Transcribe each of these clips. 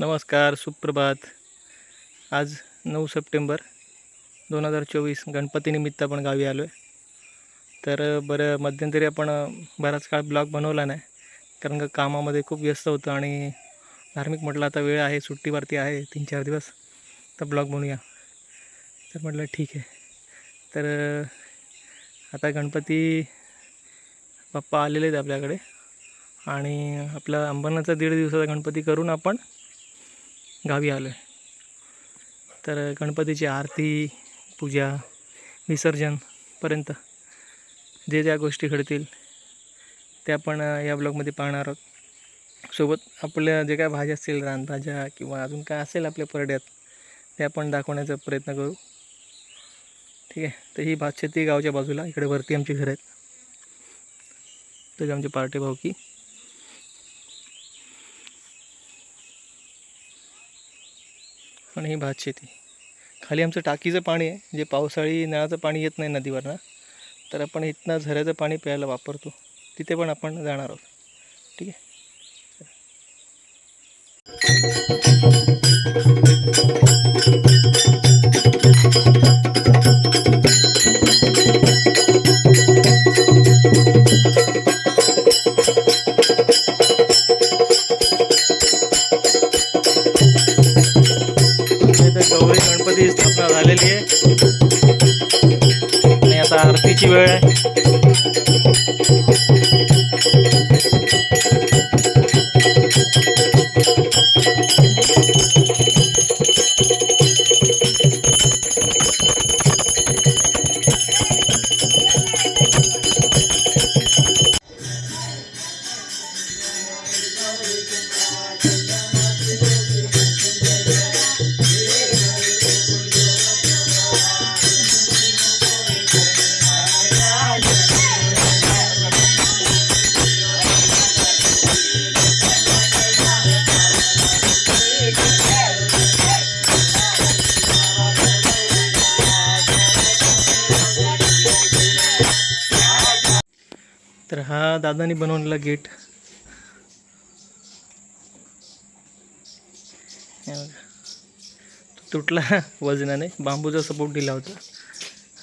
नमस्कार सुप्रभात. आज नऊ सप्टेंबर दोन हजार चोवीस गणपतीनिमित्त आपण गावी आलो आहे तर बरं मध्यंतरी आपण बराच काळ ब्लॉग बनवला नाही कारण का कामामध्ये खूप व्यस्त होतं आणि धार्मिक म्हटलं आता वेळ आहे सुट्टीवरती आहे तीन चार दिवस तर ब्लॉग बनवूया. तर म्हटलं ठीक आहे. तर आता गणपती बाप्पा आलेले आहेत आपल्याकडे आणि आपला अंबरनाथचा दीड दिवसाचा गणपती करून आपण गावी आलो आहे तर गणपतीची आरती पूजा विसर्जनपर्यंत जे ज्या गोष्टी घडतील त्या आपण या ब्लॉगमध्ये पाहणार आहोत. सोबत आपल्या जे काय भाज्या असतील रानभाज्या किंवा अजून काय असेल आपल्या परड्यात ते आपण दाखवण्याचा प्रयत्न करू. ठीक आहे? तर ही भात शेती गावच्या बाजूला. इकडे वरती आमची घरं आहेत. तर आमचे पार्टे भाऊकी आणि ही भात शेती. खाली आमचं टाकीचं पाणी आहे जे पावसाळी नळाचं पाणी येत नाही नदीवरनं तर आपण इथनं झऱ्याचं पाणी प्यायला वापरतो. तिथे पण आपण जाणार आहोत. ठीक आहे? आता आरतीची दादानी बनवलेला गेट. तुटला वजनाने. बांबूचा सपोर्ट दिला होता.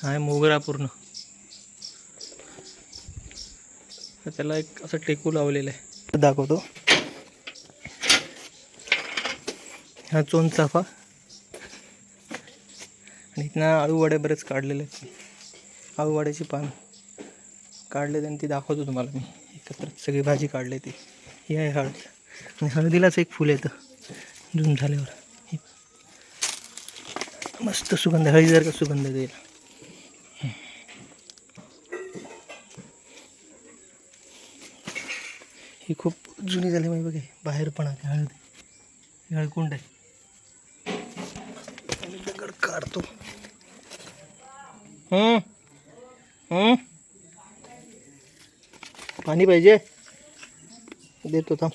हा मोगरा पूर्ण. तर त्याला एक असं टेकू लावलेलं आहे. दाखवतो. हा चोन चाफा. आणि इथनं आळूवड्या बरेच काढलेले आहेत. आळूवड्याची पान. काढले आणि ती दाखवतो तुम्हाला मी. एकत्र सगळी भाजी काढली ती. ही आहे हळद. आणि हळदीलाच एक फुल येतं. जून झाल्यावर. मस्त सुगंध. हळदी जर का सुगंध देईल. ही खूप जुनी झाली माहिती बघा. बाहेर पण आहे हळद. ही हळकुंड आहे. दगड काढतो. हम्म हम्म पाणी पाहिजे. देतो थांब.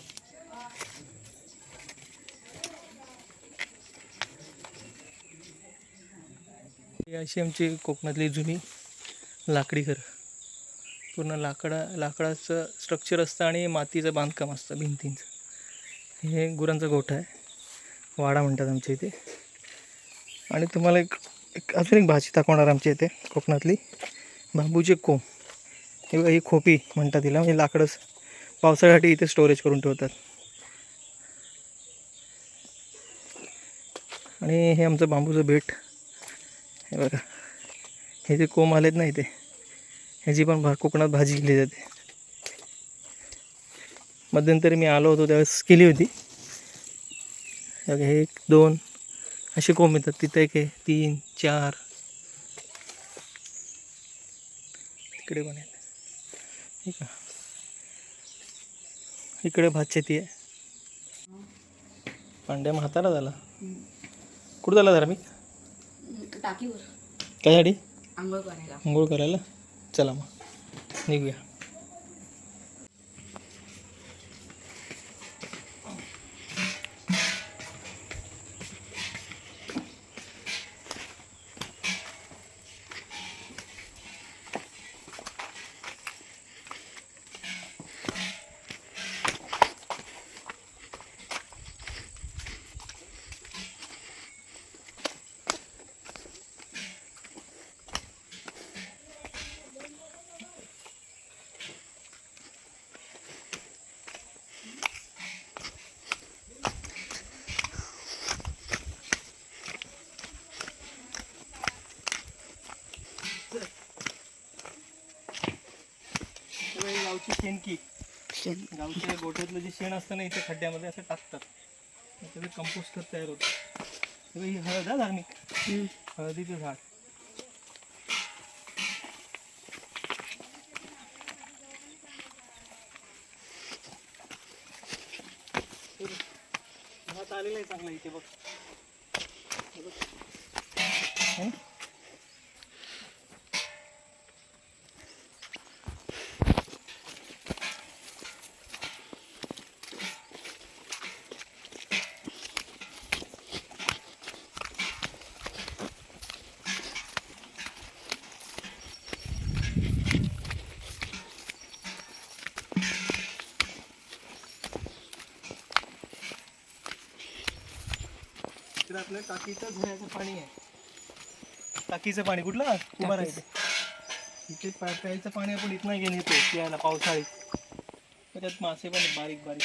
ही अशी आमची कोकणातली जुनी लाकडी घर. पूर्ण लाकडा लाकडाचं स्ट्रक्चर असतं आणि मातीचं बांधकाम असतं भिंतींचं. हे गुरांचा गोठा आहे. वाडा म्हणतात आमच्या इथे. आणि तुम्हाला एक एक अजून एक भाजी दाखवणार आमच्या इथे कोकणातली. बांबूचे कोंब. हे बघा ही खोपी म्हणतात तिला म्हणजे लाकडंच. पावसाळ्यासाठी इथे स्टोरेज करून ठेवतात. आणि हे आमचं बांबूचं बेट. हे बघा. हे जे कोंब आलेत ना इथे ह्याची पण भा कोकणात भाजी केली जाते. मध्यंतरी मी आलो होतो त्यावेळेस केली होती. हे हे एक दोन असे कोंब येतात. तिथं एक आहे तीन चार. तिकडे पण आहेत ठीक आहे. इकडे भात शेती आहे. पांड्या म्हातारा झाला. कुठं झाला धार्मिक? टाकीवर. करायला. आंघोळ करायला? चला मग. निघूया. शेणकी गावच्या गोठ्यातलं जे शेण असतं ना इथे खड्ड्यामध्ये असं टाकतात. त्याचं कंपोस्ट खत तयार होतं. ही हळद हा धार्मिक? हळदीचं झाड. आलेला आहे चांगला इथे बघ. आपल्या टाकीचं धुण्याचं पाणी आहे. टाकीचं पाणी कुठलं? उभं राहायचं. इथे प्यायचं पाणी आपण इथनं घेऊन येतो प्यायला पावसाळी त्याच्यात मासे पण आहेत बारीक बारीक.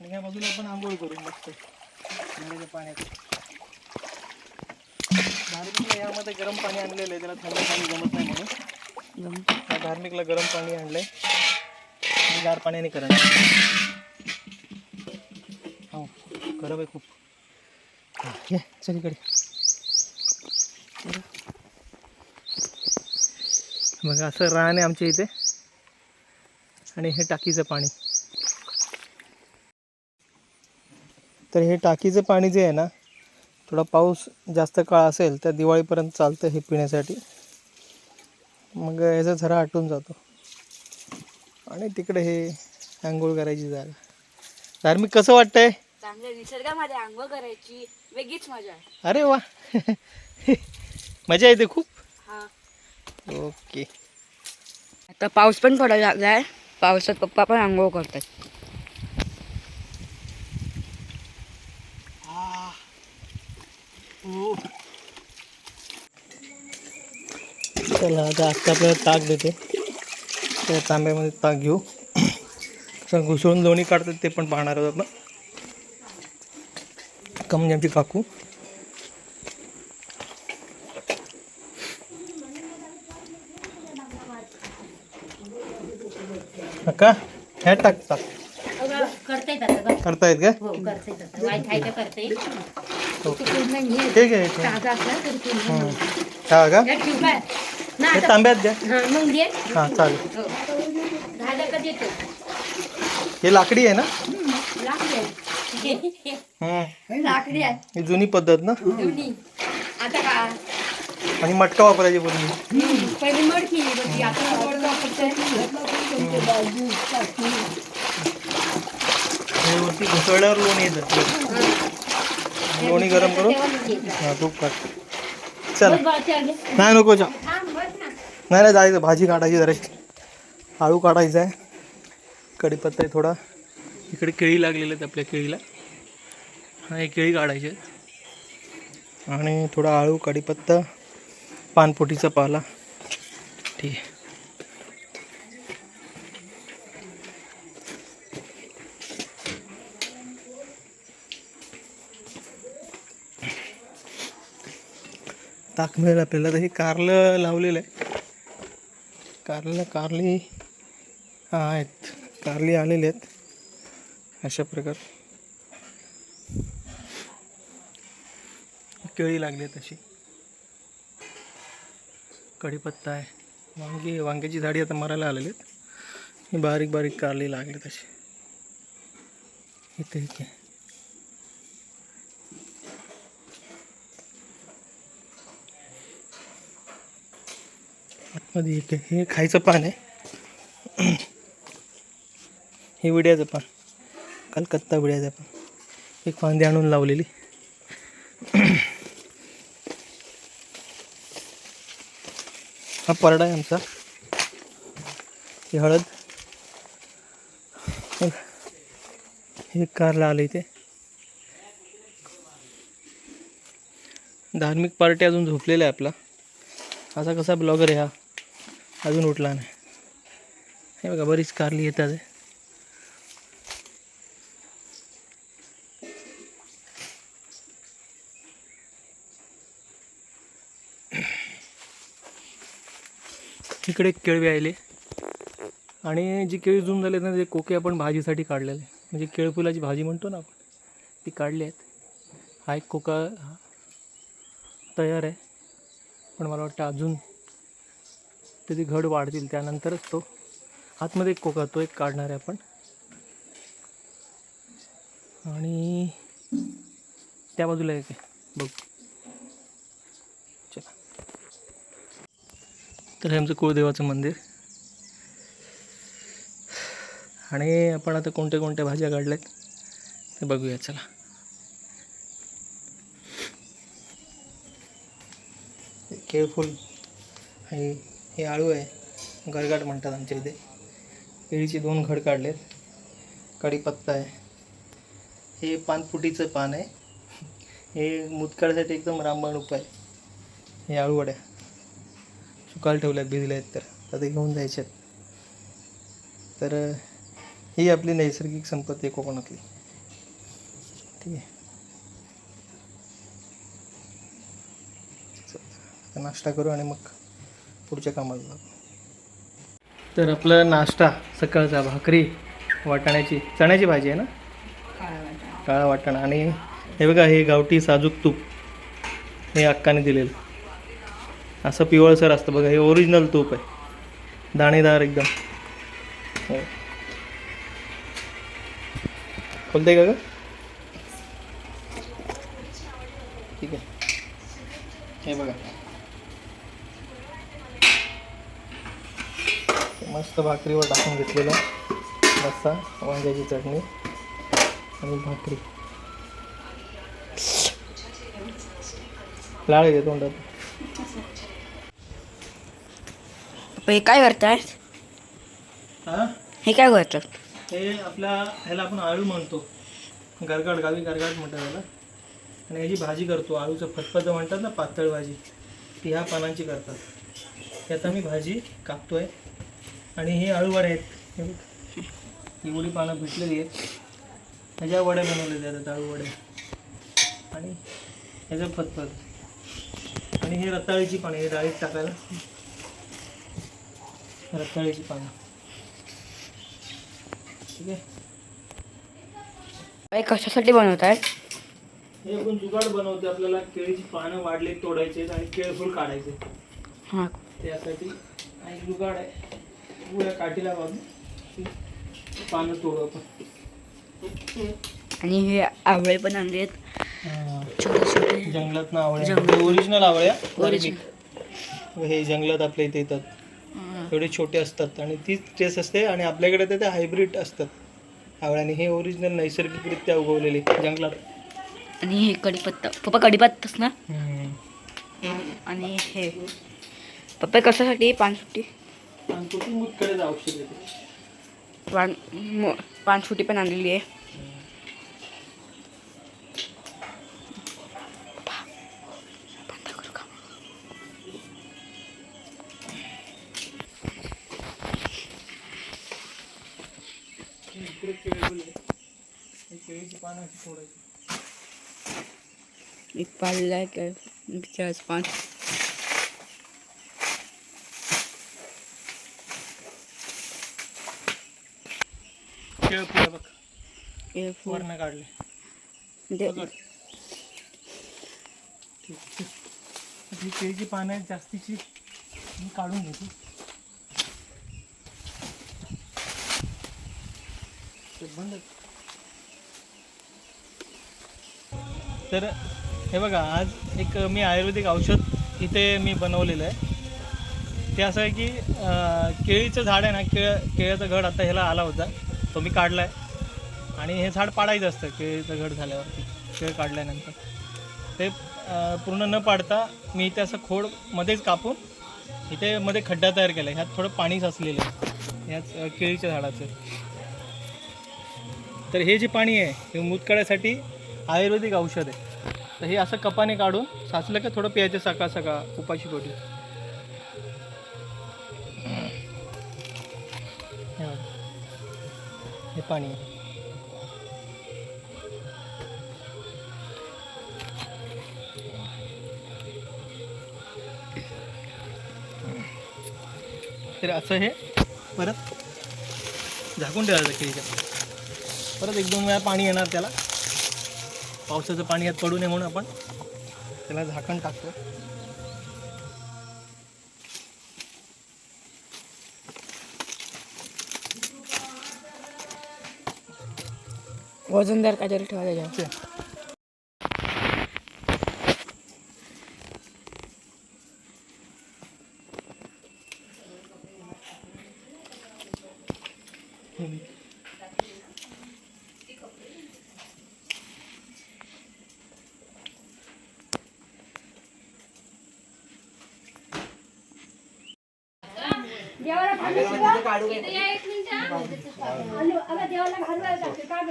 आणि ह्या बाजूला आपण आंघोळ करू मस्त झऱ्याच्या पाण्यात. धार्मिकला यामध्ये गरम पाणी आणलेलं आहे त्याला थंड पाणी जमत नाही म्हणून. धार्मिकला गरम पाणी आणलंय. गार पाण्याने करायचं हो गरम आहे खूप. हा, ये चल इकडे. असं रान आहे आमच्या इथे. आणि हे टाकीचं पाणी. तर हे टाकीचं पाणी जे आहे ना थोडा पाऊस जास्त काळ असेल तर दिवाळीपर्यंत चालतं हे पिण्यासाठी. मग याचा झरा आटून जातो. आणि तिकडे हे आंघोळ करायची जागा. धार्मिक कसं वाटतंय? निसर्गामध्ये आंघोळ करायची वेगळीच मजा आहे. अरे वा. मजा येते खूप. हा. ओके. आता पाऊस पण पडायला लागलाय पावसात पप्पा पण आंघोळ करतात. चला आता आजचा आपल्याला ताक देते. त्या तांब्यामध्ये ताक घेऊ. घुसळून लोणी काढतात ते पण पाहणार आहोत आपण. का म्हणजे आमची काकू. का ह्या टाक ताक करता येतात बघ. करतायत का? हो करता येतात वाईट आहे तर करता येईल ओके पूर्ण घे. ठीक आहे ठीक आहे. ताजा असला तरी पूर्ण हं. हा का? यात ठेव काय ना हे आता- तांब्यात द्या. हा मग दे हां चालेल. हो. दहा हे लाकडी आहे ना. लाकडी आहे. ही जुनी पद्धत ना? आता का आणि मटका वापरायची पहिली मडकी होती आता मडका वापरतोय. हे वरती घुसळल्यावर लोणी येतं. लोणी गरम करून? तेव्हा. हा तूप काढ. चल. बस. नाही नको जा. थांब, बस ना. नाही नाही जायचं. भाजी काढायची जराशी आळू काढायचा आहे. कढीपत्ता आहे थोडा. इकडे केळी लागलेले आहेत आपल्या केळीला. हा एक केळी काढायचे आहेत. आणि थोडा आळू कढीपत्ता पानपोटीचा पाला. ठीक आहे. ताक मिळेल आपल्याला तर हे कारलं लावलेलं आहे. कारलं कारली हा आहेत. कारली आलेले आहेत. अशा प्रकार. केळी लागली आहेत अशी कढीपत्ता आहे. वांगी वांग्याची झाडी आता मरायला आलेली आहेत. ही बारीक बारीक कारली लागली तशी. इथे इथे. आतमध्ये एक हे खायचं पान आहे. हे विड्याचं पान. कलकत्ता विड्याचं आपण एक फांदी आणून लावलेली. हा परडा आहे आमचा. ही हळद. बघ. हे कारला आलं इथे. धार्मिक पार्टी अजून झोपलेला आहे आपला. असा कसा ब्लॉगर आहे हा. अजून उठला नाही. हे बघा बरीच कारली येतात. आहे. इकडे केळवे आले आणि जी केळी जून झाले ना ते कोके आपण भाजीसाठी काढलेले. म्हणजे केळफुलाची भाजी म्हणतो ना आपण ती काढली आहेत. हा एक कोका तयार आहे. पण मला वाटतं अजून त्याची घड वाढतील त्यानंतरच तो आतमध्ये एक कोका तो एक काढणार आहे आपण. आणि त्या बाजूला एक आहे. बघ. तर हे आमचं कुळदेवाचं मंदिर. आणि आपण आता कोणत्या कोणत्या भाज्या काढल्यात ते बघूया चला. केळफुल केळफूल आणि हे आळू आहे गरगाट म्हणतात आमच्या इथे. केळीचे दोन घड काढलेत कढीपत्ता आहे. हे पानफुटीचं पान आहे. हे मुतकाळसाठी एकदम रामबाण उपाय हे आळूवड्या. सुकाल ठेवल्यात भिजल्या आहेत तर. आता ते घेऊन जायचे आहेत. तर ही आपली नैसर्गिक संपत्ती आहे कोकणातली. ठीक आहे. नाश्ता करू आणि मग पुढच्या कामाला लागू तर आपलं नाश्ता सकाळचा भाकरी वाटाण्याची चण्याची भाजी आहे ना? काळा वाटाणा. आणि हे बघा हे गावठी साजूक तूप. हे अक्काने दिलेलं. असं पिवळसर असतं बघा हे ओरिजिनल तूप आहे. दाणेदार एकदम. हो. खोलते का ग? ठीक आहे. हे बघा. मस्त भाकरीवर टाकून घेतलेलं रस्सा वांग्याची चटणी आणि भाकरी. लाळ येते तोंडात. हे काय करताय? हां? हे काय करतात? हे आपल्या ह्याला आपण आळू म्हणतो. गरगाट गावी गरगाट म्हणतात त्याला. आणि ह्याची भाजी करतो. आळूचं फतफतं म्हणतात ना पातळ भाजी. ती ह्या पानांची करतात. ही आता मी भाजी कापतोय. आणि हे आळू वडे आहेत. हे बघ. एवढी पानं भेटलेली आहेत. ह्याच्या वड्या बनवल्या जातात आळू वड्या. आणि ह्याचं फतफत आणि हे रताळीची पानं हे डाळीत टाकायला. रताळीची पानं. ठीक आहे? हे कशासाठी बनवताय? हे आपण जुगाड बनवते आपल्याला. केळीची पानं वाढले तोडायचे आणि केळफूल काढायचे हां. त्यासाठी एक जुगाड आहे. पुऱ्या काठीला ती पानं तोडू आपण. आणि हे आवळे पण आणले आहेत. छोटे छोटे जंगलात आवळ्या जंगलात. ओरिजिनल आवळ्या Original. बारीक. हे जंगलात आपल्या इथे येतात. एवढे छोटे असतात आणि तीच टेस्ट असते आणि आपल्याकडे ते ते हायब्रिड असतात. आवळ्याने हे ओरिजिनल नैसर्गिकरित्या उगवलेले जंगलात. आणि हे कढीपत्ता. पप्पा कढीपत्ताच ना. आणि हे. पप्पा कशासाठी पानसुट्टी? आणि कुठे मुतकडेच औषध पान पानसुट्टी पण आणलेली आहे. इकडे केळी केळीची पानं अशी एक आहे केळ फुलं बघ. फुल. काढले. ही केळीची पानं आहेत जास्तीची. मी काढून घेतो ते बंद कर. तर हे बघा आज एक मी आयुर्वेदिक औषध इथे मी बनवलेलं आहे. ते असं आहे की केळीचं झाड आहे ना केळ केळ्याचा घड आता ह्याला आला होता तो मी काढला आहे आणि हे झाड पाडायचं असतं केळीचं घड झाल्यावरती केळ काढल्यानंतर. ते पूर्ण न पाडता मी इथे असं खोड मध्येच कापून इथे मध्ये खड्डा तयार केला आहे ह्यात थोडं पाणी साचलेलं आहे ह्याच केळीच्या झाडाचं. तर हे जे पाणी आहे हे मूतकाळ्यासाठी आयुर्वेदिक औषध आहे. तर हे असं कपाने काढून साचलं का थोडं प्यायचं सकाळ सकाळ उपाशी पोटी? हे. हे पाणी. आहे तर असं हे परत झाकून ठेवायचं केळीच्या परत एक दोन वेळा पाणी येणार त्याला. पावसाचं पाणी यात पडू नये म्हणून आपण त्याला झाकण टाकतो. वजनदार काहीतरी ठेवायला त्याच्यावर.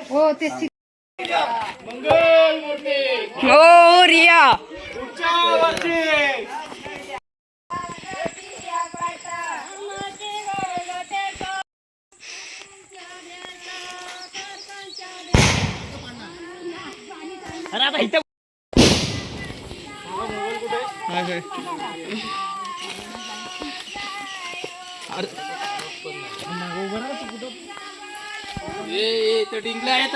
हो ते हा काय तो डिंकला येत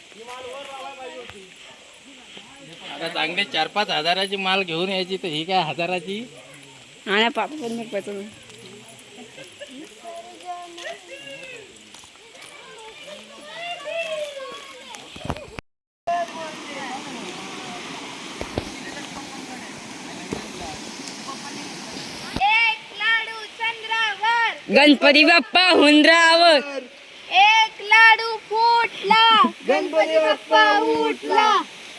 आता चांगले चार पाच हजाराची माल घेऊन यायची तर ही काय हजाराची? आणि पापा पण पाहिजे गणपती बाप्पा हुंदरावर. एक लाडू फुटला. गणपती बाप्पा उठला.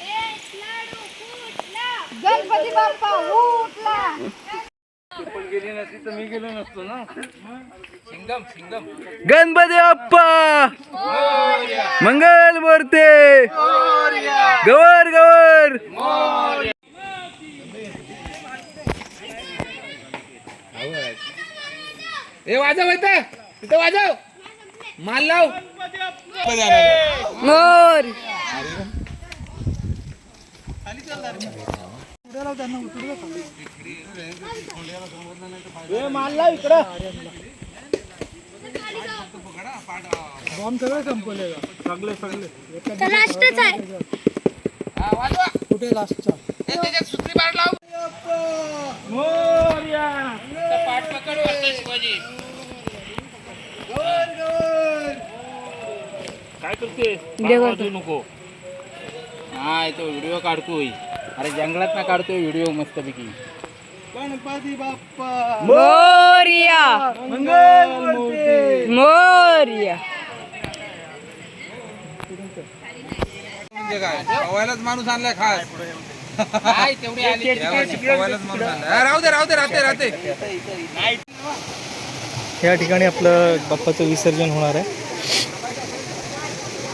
एक लाडू फुटला गणपती बाप्पा उठला गणपती बाप्पा! मंगल मूर्ती! गवर गवर हे वाजव इथं. इथं वाजव. माल लाव. मोर. लास्टच आहे. हे त्याच्यात सुत्री बाळ लाव. तर पाठ पकड वरती शिवाजी. काय करते व्हिडिओ. नको. हा तो व्हिडिओ काढतोय अरे जंगलात ना काढतोय व्हिडिओ मस्तपैकी. मोरया. मोरया. पवायलाच माणूस आणलाय खास. काय तेवढी आली. पवायलाच माणूस आणलाय. राहू दे राहू दे राहते राहते. या ठिकाणी आपलं बाप्पाचं विसर्जन होणार आहे.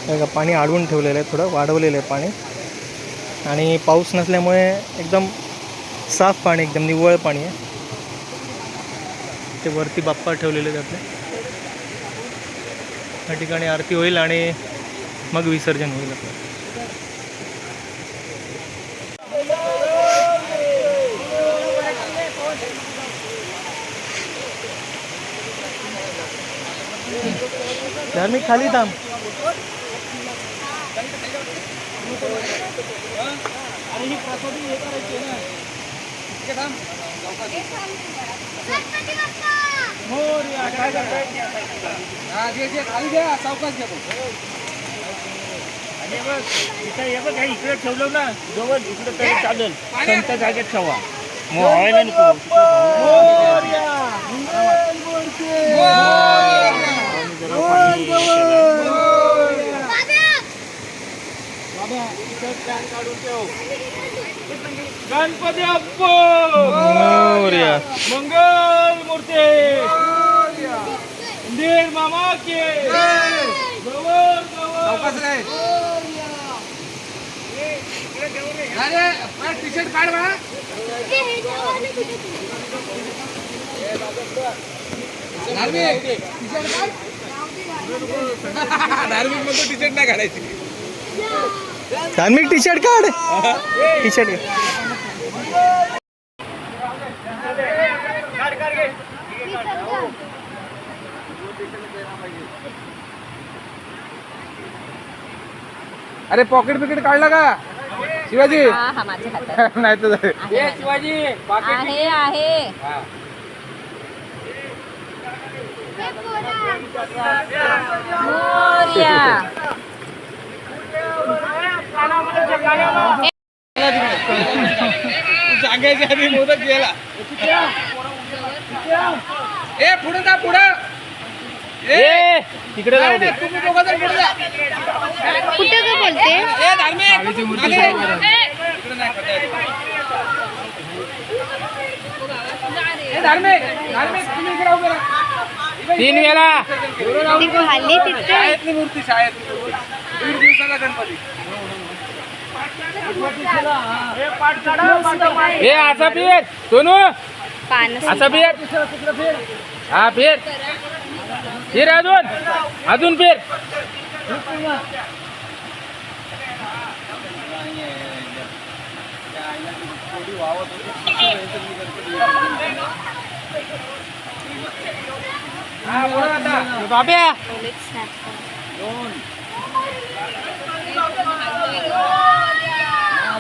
बघा पाणी अडवून ठेवलेलं आहे थोडं वाढवलेलं आहे पाणी. आणि पाऊस नसल्यामुळे एकदम साफ पाणी एकदम निव्वळ पाणी आहे. ते वरती बाप्पा ठेवलेले आहेत आपले. या ठिकाणी आरती होईल आणि मग विसर्जन होईल आपलं. धार्मिक खाली थांब. गणपती बाप्पा खाली द्या सावकाश घ्या इकडे ठेवलं ना जवळ इकडे तरी चालेल संत जागेत ठेवा मग व्हायला नको गणपती अप्पो मोरया. मंगल मूर्ती! मंदिर मामा के! गवर गवर अरे टी शर्ट काढ बा. धार्मिक. टी शर्ट काढ धार्मिक म्हणतो टी शर्ट नाही काढायची. धार्मिक टी शर्ट काढ टी शर्ट अरे पॉकेट पिकेट काढला का शिवाजी। हा हातात. नाही तर शिवाजी आहे आहे. मोरया. जागायच्या आधी मोदक गेला ए पुढे जा पुढं. ए. तिकडे जाऊ दे. तुम्ही दोघं जण पुढे जा. कुठं का बोलते? ए. ए तुम्ही इकडे उभे राहा. तीन वेळा. ती खाली तिथे? शाळेतली मूर्ती मूर्ती. दीड दिवसाचा गणपती. ए असा फिर. सोनू. असा फिर. हा फिर. फिर अजून. अजून फिर. हा पुढं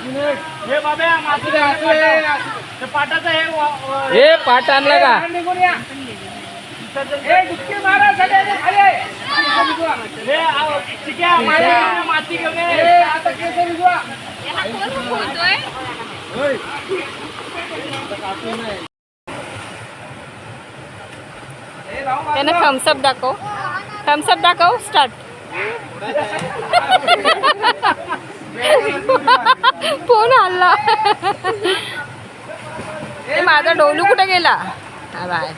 बाब्या हे बाबा माती असू दे, असू दे, असू दे. ते पाटाचं हे ए पाट आणला का बाहेर निघून या. ए डुबकी मारा सगळ्यांनी खाली हे आ- चिक्या, माती- माती घेऊन ये. ए आता केस विजवा त्यांना थम्सअप दाखव थम्सअप दाखव स्टार्ट फोन हल्ला माझा डोलू कुठे गेला? बाय.